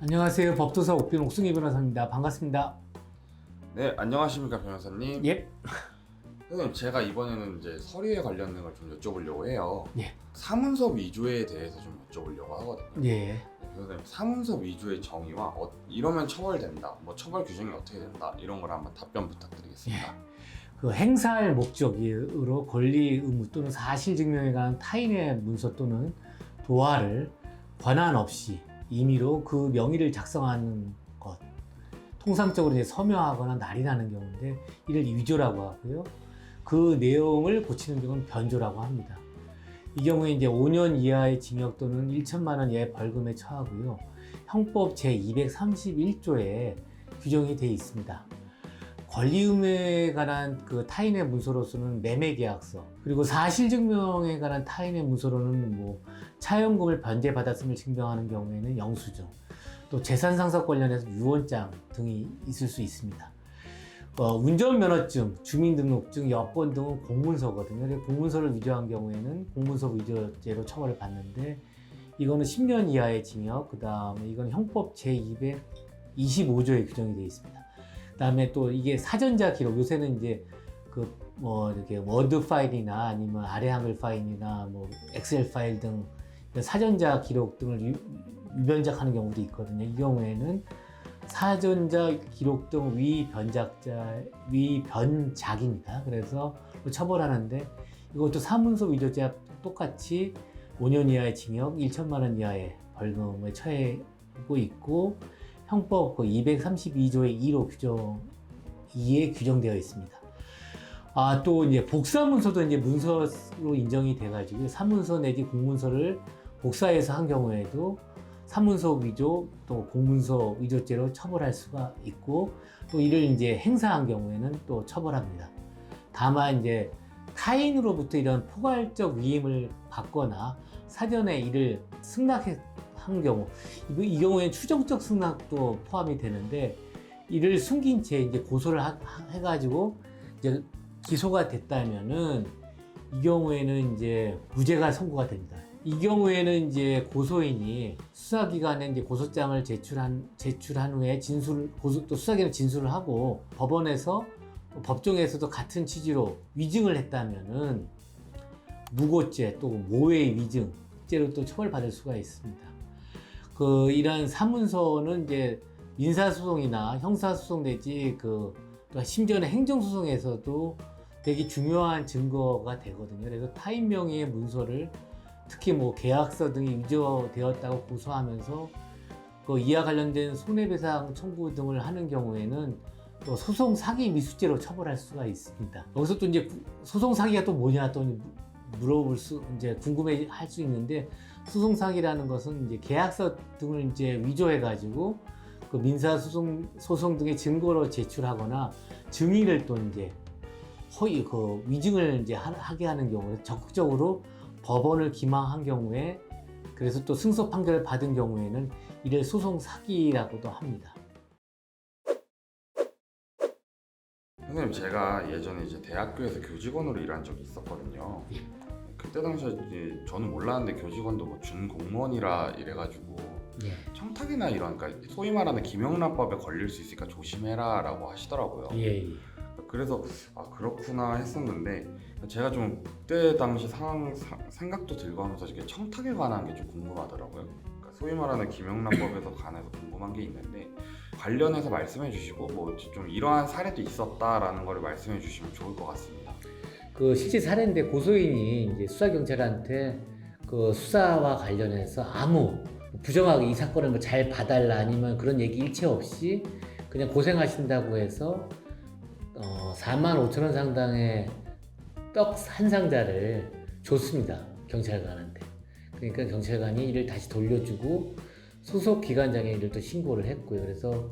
안녕하세요. 법도사 옥빈 옥승희 변호사입니다. 반갑습니다. 네, 안녕하십니까 변호사님. 예. 선생님, 제가 이번에는 이제 서류에 관련된 걸 좀 여쭤보려고 해요. 예. 사문서 위조에 대해서 좀 여쭤보려고 하거든요. 예. 네, 변호사님, 사문서 위조의 정의와 어, 이러면 처벌된다, 뭐 처벌 규정이 어떻게 된다 이런 걸 한번 답변 부탁드리겠습니다. 그 행사할 목적으로 권리 의무 또는 사실 증명에 관한 타인의 문서 또는 도화를 권한 없이 임의로 그 명의를 작성하는 것. 통상적으로 이제 서명하거나 날인하는 경우인데 이를 위조라고 하고요. 그 내용을 고치는 경우는 변조라고 합니다. 이 경우에 이제 5년 이하의 징역 또는 1천만 원 이하의 벌금에 처하고요. 형법 제 231조에 규정이 되어 있습니다. 권리 의무에 관한 그 타인의 문서로서는 매매 계약서 그리고 사실 증명에 관한 타인의 문서로는 뭐 차용금을 변제받았음을 증명하는 경우에는 영수증 또 재산 상속 관련해서 유언장 등이 있을 수 있습니다. 어, 운전면허증, 주민등록증, 여권 등은 공문서거든요. 공문서를 위조한 경우에는 공문서 위조죄로 처벌을 받는데 이거는 10년 이하의 징역, 그 다음에 이건 형법 제225조에 규정이 되어 있습니다. 그 다음에 또 이게 사전자 기록, 요새는 이제 그 뭐 이렇게 워드 파일이나 아니면 아래 한글 파일이나 뭐 엑셀 파일 등 사전자 기록 등을 유, 유변작하는 경우도 있거든요. 이 경우에는 사전자 기록 등 위변작자 위변작입니다. 그래서 처벌하는데 이것도 사문서 위조죄와 똑같이 5년 이하의 징역, 1천만 원 이하의 벌금에 처해고 있고 형법 그 232조의 2로 규정 2에 규정되어 있습니다. 아, 또 이제 복사문서도 이제 문서로 인정이 돼가지고 사문서 내지 공문서를 복사해서 한 경우에도 사문서 위조 또 공문서 위조죄로 처벌할 수가 있고 또 이를 이제 행사한 경우에는 또 처벌합니다. 다만 이제 타인으로부터 이런 포괄적 위임을 받거나 사전에 이를 승낙한 경우 이, 이 경우에는 추정적 승낙도 포함이 되는데 이를 숨긴 채 이제 고소를 하- 하- 해가지고 이제 기소가 됐다면은 이 경우에는 이제 무죄가 선고가 됩니다. 이 경우에는 이제 고소인이 수사기관에 이제 고소장을 제출한 제출한 후에 진술 고소 또 수사기관 진술을 하고 법원에서 또 법정에서도 같은 취지로 위증을 했다면은 무고죄 또 모의 위증죄로 또 처벌받을 수가 있습니다. 그 이러한 사문서는 이제 민사소송이나 형사소송 내지 그또 심지어는 행정소송에서도 되게 중요한 증거가 되거든요. 그래서 타인 명의의 문서를 특히 뭐 계약서 등이 위조되었다고 고소하면서 그 이와 관련된 손해배상 청구 등을 하는 경우에는 또 소송 사기 미수죄로 처벌할 수가 있습니다. 여기서 또 이제 구- 소송 사기가 또 뭐냐 또 물어볼 수 이제 궁금해 할 수 있는데 소송 사기라는 것은 이제 계약서 등을 이제 위조해 가지고 그 민사 소송 소송 등의 증거로 제출하거나 증인을 또 이제 허위 그 위증을 이제 하- 하게 하는 경우에 적극적으로 법원을 기망한 경우에 그래서 또 승소 판결을 받은 경우에는 이를 소송 사기라고도 합니다. 선생님, 제가 예전에 이제 대학교에서 교직원으로 일한 적이 있었거든요. 예. 그때 당시에 이제 저는 몰랐는데 교직원도 뭐 준공무원이라 이래가지고 예. 청탁이나 이런 그러니까 소위 말하는 김영란법에 걸릴 수 있으니까 조심해라라고 하시더라고요. 예. 예. 그래서 아 그렇구나 했었는데 제가 좀 그때 당시 상황 사- 생각도 들고 하면서 이게 청탁에 관한 게 좀 궁금하더라고요. 그러니까 소위 말하는 김영란법에서 관해서 궁금한 게 있는데 관련해서 말씀해 주시고 뭐 좀 이러한 사례도 있었다라는 거를 말씀해 주시면 좋을 것 같습니다. 그 실제 사례인데 고소인이 이제 수사 경찰한테 그 수사와 관련해서 아무 부정하게 이 사건을 뭐 잘 봐달라 아니면 그런 얘기 일체 없이 그냥 고생하신다고 해서 어 4만 5천 원 상당의 떡 한 상자를 줬습니다 경찰관한테. 그러니까 경찰관이 이를 다시 돌려주고 소속 기관장에 이를 또 신고를 했고요. 그래서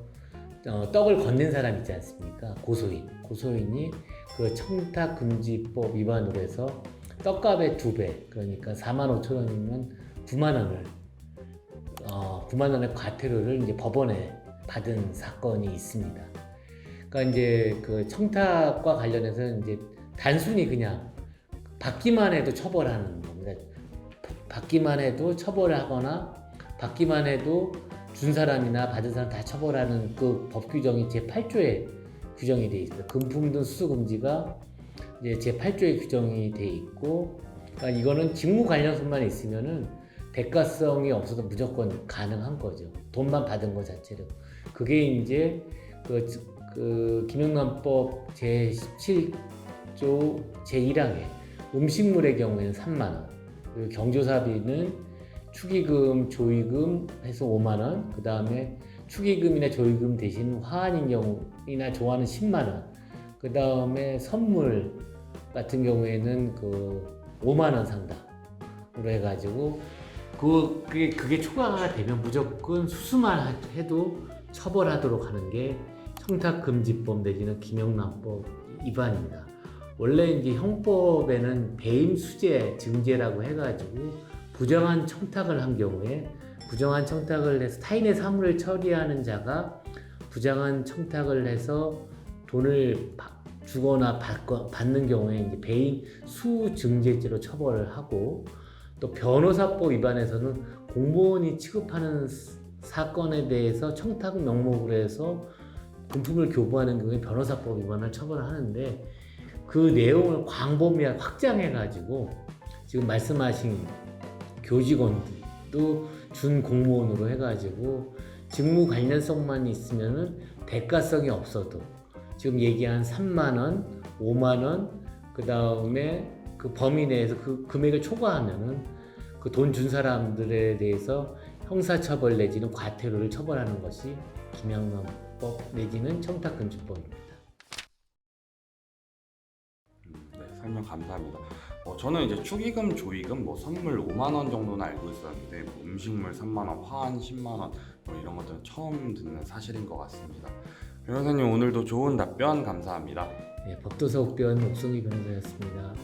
어, 떡을 건넨 사람 있지 않습니까? 고소인. 고소인이 그 청탁금지법 위반으로 해서 떡값의 두 배, 그러니까 4만 5천 원이면 9만 원을, 어, 9만 원의 과태료를 이제 법원에 받은 사건이 있습니다. 그러니까 이제 그 청탁과 관련해서 이제 단순히 그냥 받기만 해도 처벌하는 겁니다. 받기만 해도 처벌하거나 받기만 해도 준 사람이나 받은 사람 다 처벌하는 그 법 규정이 제 8조에 규정이 돼 있어요. 금품 등 수수 금지가 이제 제 8조에 규정이 돼 있고 그러니까 이거는 직무 관련성만 있으면은 대가성이 없어도 무조건 가능한 거죠. 돈만 받은 것 자체로. 그게 이제 그, 그 김영란법 제 17조 제 1항에 음식물의 경우에는 3만 원, 경조사비는 축의금, 조의금 해서 5만 원, 그 다음에 축의금이나 조의금 대신 화환인 경우이나 조화는 10만 원, 그 다음에 선물 같은 경우에는 그 5만 원 상당으로 해가지고 그 그게 그게 초과가 되면 무조건 수수만 하- 해도 처벌하도록 하는 게 청탁금지법 내지는 김영란법 위반입니다. 원래 이제 형법에는 배임 수재 증제라고 해가지고 부정한 청탁을 한 경우에 부정한 청탁을 해서 타인의 사물을 처리하는 자가 부정한 청탁을 해서 돈을 바- 주거나 받는 경우에 이제 배임 수증제죄로 처벌을 하고 또 변호사법 위반에서는 공무원이 취급하는 스- 사건에 대해서 청탁 명목으로 해서 금품을 교부하는 경우에 변호사법 위반을 처벌을 하는데 그 내용을 광범위하게 확장해 가지고 지금 말씀하신 교직원들도 준 공무원으로 해가지고 직무 관련성만 있으면은 대가성이 없어도 지금 얘기한 3만 원, 5만 원, 그 다음에 그 범위 내에서 그 금액을 초과하면은 그 돈 준 사람들에 대해서 형사처벌 내지는 과태료를 처벌하는 것이 김 영란법 내지는 청탁금지법입니다. 음, 네, 설명 감사합니다. 어, 저는 이제 축의금, 조의금, 뭐 선물 5만 원 정도는 알고 있었는데 뭐 음식물 3만 원, 화환 10만 원 뭐 이런 것들은 처음 듣는 사실인 것 같습니다. 변호사님 오늘도 좋은 답변 감사합니다. 네, 법도사옥변 옥성희 변호사였습니다.